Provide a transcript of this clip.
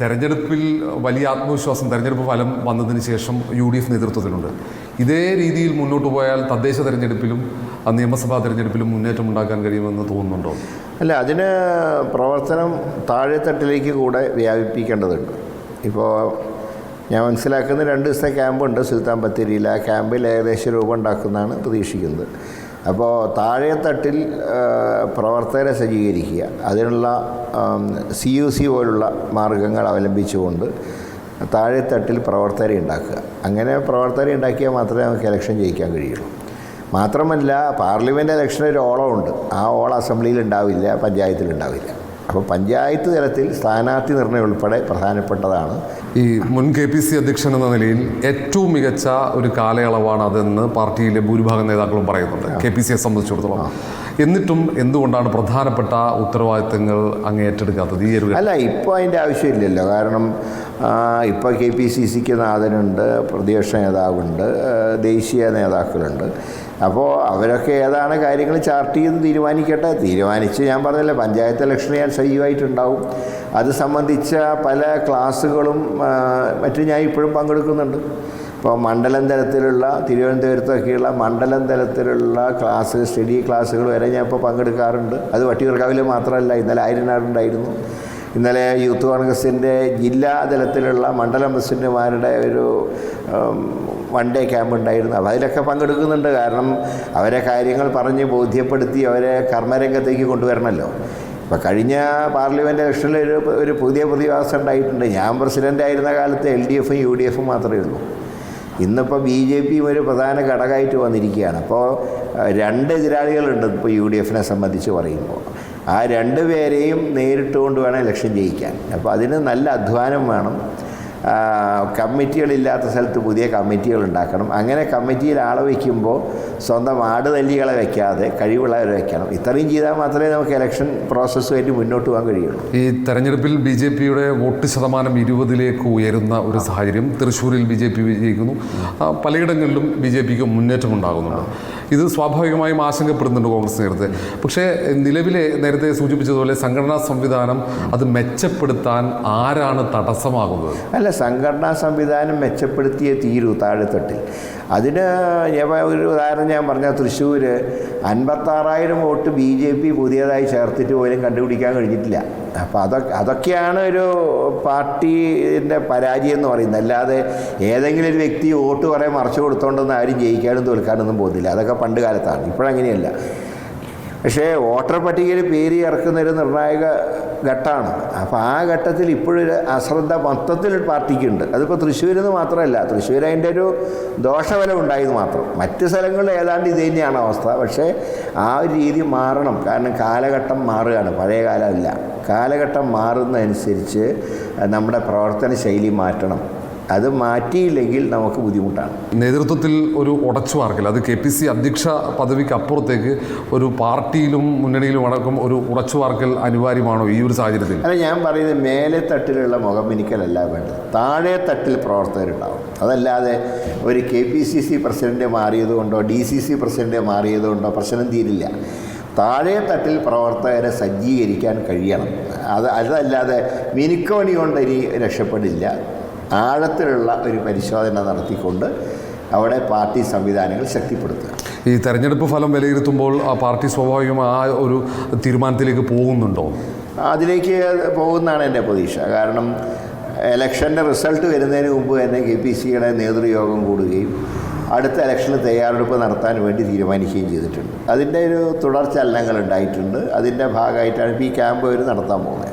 തെരഞ്ഞെടുപ്പിൽ വലിയ ആത്മവിശ്വാസം തെരഞ്ഞെടുപ്പ് ഫലം വന്നതിന് ശേഷം യു ഡി എഫ് നേതൃത്വത്തിലുണ്ട്. ഇതേ രീതിയിൽ മുന്നോട്ട് പോയാൽ തദ്ദേശ തെരഞ്ഞെടുപ്പിലും നിയമസഭാ തെരഞ്ഞെടുപ്പിലും മുന്നേറ്റം ഉണ്ടാക്കാൻ കഴിയുമെന്ന് തോന്നുന്നുണ്ടോ? അല്ല അതിന് പ്രവർത്തനം താഴെത്തട്ടിലേക്ക് കൂടെ വ്യാപിപ്പിക്കേണ്ടതുണ്ട്. ഇപ്പോൾ ഞാൻ മനസ്സിലാക്കുന്ന രണ്ട് ദിവസത്തെ ക്യാമ്പുണ്ട് സുൽത്താൻ ബത്തേരിയിൽ. ആ ക്യാമ്പിൽ ഏകദേശം രൂപം ഉണ്ടാക്കുന്നതാണ് പ്രതീക്ഷിക്കുന്നത്. അപ്പോൾ താഴെത്തട്ടിൽ പ്രവർത്തകരെ സജ്ജീകരിക്കുക. അതിനുള്ള സി യു സി പോലുള്ള മാർഗങ്ങൾ അവലംബിച്ചുകൊണ്ട് താഴെത്തട്ടിൽ പ്രവർത്തകരെ ഉണ്ടാക്കുക. അങ്ങനെ പ്രവർത്തകരെ ഉണ്ടാക്കിയാൽ മാത്രമേ നമുക്ക് ഇലക്ഷൻ ജയിക്കാൻ കഴിയുള്ളൂ. മാത്രമല്ല പാർലമെന്റ് ഇലക്ഷൻ ഒരു ഓളമുണ്ട്. ആ ഓളം അസംബ്ലിയിൽ ഉണ്ടാവില്ല പഞ്ചായത്തിൽ ഉണ്ടാവില്ല. അപ്പോൾ പഞ്ചായത്ത് തലത്തിൽ സ്ഥാനാർത്ഥി നിർണയം ഉൾപ്പെടെ പ്രധാനപ്പെട്ടതാണ്. ഈ മുൻ കെ പി സി അധ്യക്ഷൻ എന്ന നിലയിൽ ഏറ്റവും മികച്ച ഒരു കാലയളവാണ് അതെന്ന് പാർട്ടിയിലെ ഭൂരിഭാഗം നേതാക്കളും പറയുന്നുണ്ട്. കെ പി സിയെ സംബന്ധിച്ചിടത്തോളം. എന്നിട്ടും എന്തുകൊണ്ടാണ് പ്രധാനപ്പെട്ട ഉത്തരവാദിത്തങ്ങൾ അങ്ങ് ഏറ്റെടുക്കാത്തത്? ഈ ഒരു അല്ല ഇപ്പോൾ അതിന്റെ ആവശ്യമില്ലല്ലോ. കാരണം ഇപ്പോൾ കെ പി സി സിക്ക് നാഥനുണ്ട് പ്രതിപക്ഷ നേതാവുണ്ട് ദേശീയ നേതാക്കളുണ്ട്. അപ്പോൾ അവരൊക്കെ ഏതാണ് കാര്യങ്ങൾ ചാർട്ട് ചെയ്ത് തീരുമാനിക്കട്ടെ? തീരുമാനിച്ച് ഞാൻ പറഞ്ഞില്ല പഞ്ചായത്ത് ഇലക്ഷൻ ഞാൻ സജീവമായിട്ടുണ്ടാവും. അത് സംബന്ധിച്ച പല ക്ലാസ്സുകളും മറ്റും ഞാൻ ഇപ്പോഴും പങ്കെടുക്കുന്നുണ്ട്. ഇപ്പോൾ മണ്ഡലം തലത്തിലുള്ള തിരുവനന്തപുരത്തൊക്കെയുള്ള മണ്ഡലം തലത്തിലുള്ള ക്ലാസ് സ്റ്റഡി ക്ലാസ്സുകൾ വരെ ഞാൻ ഇപ്പോൾ പങ്കെടുക്കാറുണ്ട്. അത് വട്ടിയൂർക്കാവിൽ മാത്രമല്ല ഇന്നലെ ആയിരനാടുണ്ടായിരുന്നു ഇന്നലെ യൂത്ത് കോൺഗ്രസിന്റെ ജില്ലാ തലത്തിലുള്ള മണ്ഡലം പ്രസിഡന്റുമാരുടെ ഒരു വൺ ഡേ ക്യാമ്പ് ഉണ്ടായിരുന്നു. അപ്പോൾ അതിലൊക്കെ പങ്കെടുക്കുന്നുണ്ട്. കാരണം അവരെ കാര്യങ്ങൾ പറഞ്ഞ് ബോധ്യപ്പെടുത്തി അവരെ കർമ്മരംഗത്തേക്ക് കൊണ്ടുവരണമല്ലോ. ഇപ്പോൾ കഴിഞ്ഞ പാർലമെന്റ് ഇലക്ഷനിൽ ഒരു ഒരു പുതിയ പ്രതിഭാസം ഉണ്ടായിട്ടുണ്ട്. ഞാൻ പ്രസിഡന്റ് ആയിരുന്ന കാലത്ത് എൽ ഡി എഫും യു ഡി എഫും മാത്രമേ ഉള്ളൂ. ഇന്നിപ്പോൾ ബി ജെ പിയും ഒരു പ്രധാന ഘടകമായിട്ട് വന്നിരിക്കുകയാണ്. അപ്പോൾ രണ്ട് എതിരാളികളുണ്ട് ഇപ്പോൾ യു ഡി എഫിനെ സംബന്ധിച്ച് പറയുമ്പോൾ. ആ രണ്ട് പേരെയും നേരിട്ടുകൊണ്ട് വേണം ഇലക്ഷൻ ജയിക്കാൻ. അപ്പോൾ അതിന് നല്ല അധ്വാനം വേണം. കമ്മിറ്റികളില്ലാത്ത സ്ഥലത്ത് പുതിയ കമ്മിറ്റികൾ ഉണ്ടാക്കണം അങ്ങനെ കമ്മിറ്റിയിൽ ആളെ വയ്ക്കുമ്പോൾ സ്വന്തം ആട് തല്ലികളെ വയ്ക്കാതെ കഴിവുള്ളവരെ വയ്ക്കണം ഇത്രയും ചെയ്താൽ മാത്രമേ നമുക്ക് ഇലക്ഷൻ പ്രോസസ്സുമായിട്ട് മുന്നോട്ട് പോകാൻ കഴിയുള്ളൂ. ഈ തെരഞ്ഞെടുപ്പിൽ ബി ജെ പിയുടെ വോട്ട് ശതമാനം ഇരുപതിലേക്ക് ഉയരുന്ന ഒരു സാഹചര്യം തൃശ്ശൂരിൽ ബി ജെ പി വിജയിക്കുന്നു. പലയിടങ്ങളിലും ബി ജെ പിക്ക് മുന്നേറ്റം ഉണ്ടാകുന്നുണ്ട്. ഇത് സ്വാഭാവികമായും ആശങ്കപ്പെടുന്നുണ്ട് കോൺഗ്രസ് നേരത്തെ. പക്ഷേ നിലവിലെ നേരത്തെ സൂചിപ്പിച്ചതുപോലെ സംഘടനാ സംവിധാനം അത് മെച്ചപ്പെടുത്താൻ ആരാണ് തടസ്സമാകുന്നത്? അല്ല സംഘടനാ സംവിധാനം മെച്ചപ്പെടുത്തിയേ തീരൂ താഴെത്തട്ടിൽ. അതിന് ഒരു ഉദാഹരണം ഞാൻ പറഞ്ഞ തൃശ്ശൂർ അൻപത്താറായിരം വോട്ട് ബി ജെ പി പുതിയതായി ചേർത്തിട്ട് പോലും കണ്ടുപിടിക്കാൻ കഴിഞ്ഞിട്ടില്ല. അപ്പോൾ അതൊക്കെ അതൊക്കെയാണ് ഒരു പാർട്ടിന്റെ പരാജയം എന്ന് പറയുന്നത്. അല്ലാതെ ഏതെങ്കിലും ഒരു വ്യക്തി വോട്ട് കുറേ മറച്ചു കൊടുത്തോണ്ടെന്ന് ആരും ജയിക്കാനും തോൽക്കാനൊന്നും പോകുന്നില്ല. അതൊക്കെ പണ്ട് കാലത്താണ്. ഇപ്പോഴങ്ങനെയല്ല. പക്ഷേ വോട്ടർ പട്ടികയിൽ പേര് ഇറക്കുന്നൊരു നിർണായക ഘട്ടമാണ്. അപ്പോൾ ആ ഘട്ടത്തിൽ ഇപ്പോഴൊരു അശ്രദ്ധ മൊത്തത്തിൽ പാർട്ടിക്കുണ്ട്. അതിപ്പോൾ തൃശ്ശൂരിൽ നിന്ന് മാത്രമല്ല തൃശ്ശൂർ അതിന്റെ ഒരു ദോഷഫലം ഉണ്ടായത് മാത്രം. മറ്റ് സ്ഥലങ്ങളിൽ ഏതാണ്ട് ഇത് തന്നെയാണ് അവസ്ഥ. പക്ഷേ ആ ഒരു രീതി മാറണം. കാരണം കാലഘട്ടം മാറുകയാണ്. പഴയ കാലമല്ല. കാലഘട്ടം മാറുന്നതനുസരിച്ച് നമ്മുടെ പ്രവർത്തന ശൈലി മാറ്റണം. അത് മാറ്റിയില്ലെങ്കിൽ നമുക്ക് ബുദ്ധിമുട്ടാണ്. നേതൃത്വത്തിൽ ഒരു ഉടച്ചു ഉടച്ചുവാർക്കൽ അത് കെ പി സി അധ്യക്ഷ പദവിക്ക് അപ്പുറത്തേക്ക് ഒരു പാർട്ടിയിലും മുന്നണിയിലും അടക്കം ഒരു ഉടച്ചു ഉടച്ചുവാർക്കൽ അനിവാര്യമാണോ ഈ ഒരു സാഹചര്യത്തിൽ? അല്ല ഞാൻ പറയുന്നത് മേലെ തട്ടിലുള്ള മുഖം മുഖമിനിക്കലല്ല വേണ്ടത്. താഴെ തട്ടിൽ പ്രവർത്തകരുണ്ടാവും. അതല്ലാതെ ഒരു K P C C president മാറിയതുകൊണ്ടോ D C C president മാറിയതുകൊണ്ടോ പ്രശ്നം തീരില്ല. താഴെ തട്ടിൽ പ്രവർത്തകരെ സജ്ജീകരിക്കാൻ കഴിയണം. അത് അതല്ലാതെ മിനുക്കോണി കൊണ്ട് ഇനി രക്ഷപ്പെടില്ല. ആഴത്തിലുള്ള ഒരു പരിശോധന നടത്തിക്കൊണ്ട് അവിടെ പാർട്ടി സംവിധാനങ്ങൾ ശക്തിപ്പെടുത്തുക. ഈ തെരഞ്ഞെടുപ്പ് ഫലം വിലയിരുത്തുമ്പോൾ ആ പാർട്ടി സ്വാഭാവികമായി ആ ഒരു തീരുമാനത്തിലേക്ക് പോകുന്നുണ്ടോ? അതിലേക്ക് പോകുന്നതാണ് എന്റെ പ്രതീക്ഷ. കാരണം ഇലക്ഷന്റെ റിസൾട്ട് വരുന്നതിന് മുമ്പ് തന്നെ കെ പി സിയുടെ നേതൃയോഗം കൂടുകയും അടുത്ത ഇലക്ഷന് തയ്യാറെടുപ്പ് നടത്താൻ വേണ്ടി തീരുമാനിക്കുകയും ചെയ്തിട്ടുണ്ട്. അതിന്റെ ഒരു തുടർച്ചലനങ്ങൾ ഉണ്ടായിട്ടുണ്ട്. അതിന്റെ ഭാഗമായിട്ടാണ് ഇപ്പോൾ ഈ ക്യാമ്പ് അവർ നടത്താൻ പോകുന്നത്.